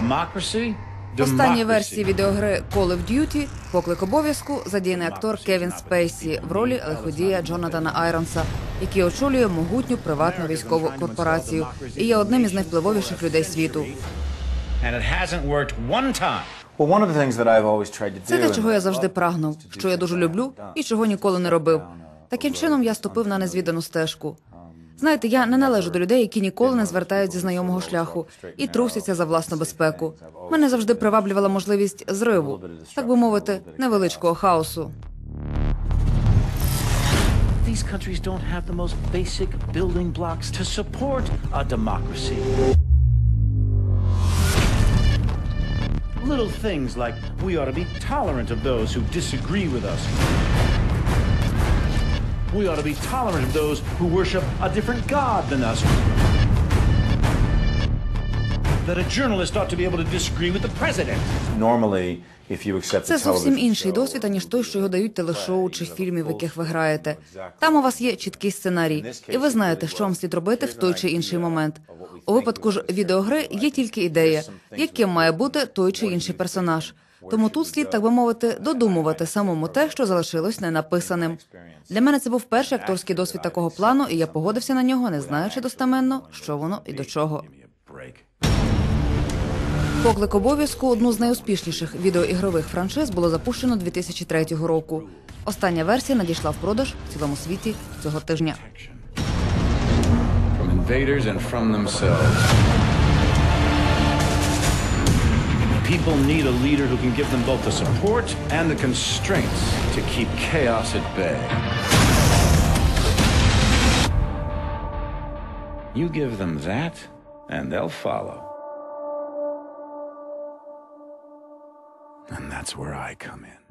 Democracy? В останній версії відеогри Call of Duty поклик обов'язку задіяний актор Кевін Спейсі в ролі лиходія Джонатана Айронса, який очолює могутню приватну військову корпорацію і є одним із найвпливовіших людей світу. And it hasn't worked one time. Well, one of the things that I've always tried to do. Це те, чого я завжди прагнув, що я дуже люблю і чого ніколи не робив. Таким чином я ступив на незвідану стежку. Знаєте, я не належу до людей, які ніколи не звертають зі знайомого шляху і трусяться за власну безпеку. Мене завжди приваблювала можливість зриву, так би мовити, невеличкого хаосу. These countries. Little things like we ought to be tolerant of those who disagree with us. We ought to be tolerant of those who worship a different God than us. That a journalist ought to be able to disagree with the president. Normally, if you accept Це зовсім інший досвід, аніж той, що його дають телешоу чи фільмів, в яких ви граєте. Там у вас є чіткий сценарій, і ви знаєте, що вам слід робити в той чи інший момент. У випадку ж відеогри є тільки ідея, яким має бути той чи інший персонаж. Тому тут слід, так би мовити, додумувати самому те, що залишилось ненаписаним. Для мене це був перший акторський досвід такого плану, і я погодився на нього, не знаючи достеменно, що воно і до чого. Поклик обов'язку одну з найуспішніших відеоігрових франшиз було запущено 2003 року. Остання версія надійшла в продаж в цілому світі цього тижня. from invaders and from themselves. People need a leader who can give them both the support And the constraints to keep chaos at bay. You give them that, and they'll follow. And that's where I come in.